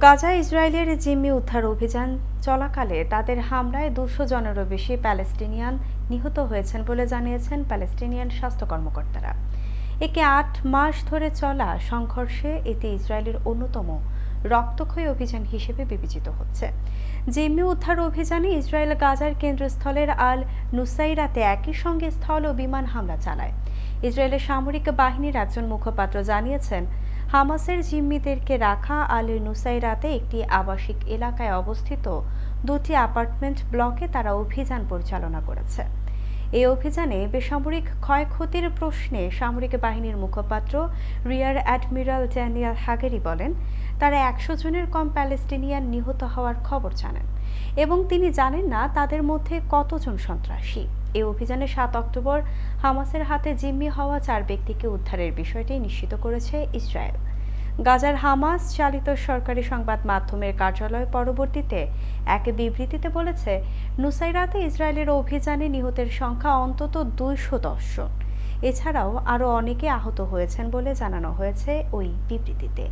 গাজা ইসরায়েলের জিম্মি উদ্ধার অভিযান চলাকালে তাদের হামলায় দুশো জনেরও বেশি প্যালেস্টিনিয়ান নিহত হয়েছেন বলে জানিয়েছেন প্যালেস্টিনিয়ান স্বাস্থ্য কর্মকর্তারা। একে আট মাস ধরে চলা সংঘর্ষে এতে ইসরায়েলের অন্যতম রক্তক্ষয়ী অভিযান হিসেবে বিবেচিত হচ্ছে। জিম্মি উদ্ধার অভিযানে ইসরায়েল গাজার কেন্দ্রস্থলের আল নুসাইরাতে একই সঙ্গে স্থল ও বিমান হামলা চালায়। ইসরায়েলের সামরিক বাহিনীর একজন মুখপাত্র জানিয়েছেন, হামাসের জিম্মিদেরকে রাখা আল নুসাইরাতে একটি আবাসিক এলাকায় অবস্থিত দুটি অ্যাপার্টমেন্ট ব্লকে তারা অভিযান পরিচালনা করেছে। এই অভিযানে বেসামরিক ক্ষয়ক্ষতির প্রশ্নে সামরিক বাহিনীর মুখপাত্র রিয়ার অ্যাডমিরাল ড্যানিয়াল হাগেরি বলেন, তারা একশো জনের কম প্যালেস্টিনিয়ান নিহত হওয়ার খবর জানেন এবং তিনি জানেন না তাদের মধ্যে কতজন সন্ত্রাসী। এই অভিযানে সাত অক্টোবর হামাসের হাতে জিম্মি হওয়া চার ব্যক্তিকে উদ্ধারের বিষয়টি নিশ্চিত করেছে ইসরায়েল। গাজার হামাস চালিত সরকারি সংবাদ মাধ্যমের কার্যালয় পরবর্তীতে এক বিবৃতিতে বলেছে, নুসাইরাতে ইসরায়েলের অভিযানে নিহতের সংখ্যা অন্তত দুইশো জন। এছাড়াও আরও অনেকে আহত হয়েছেন বলে জানানো হয়েছে ওই বিবৃতিতে।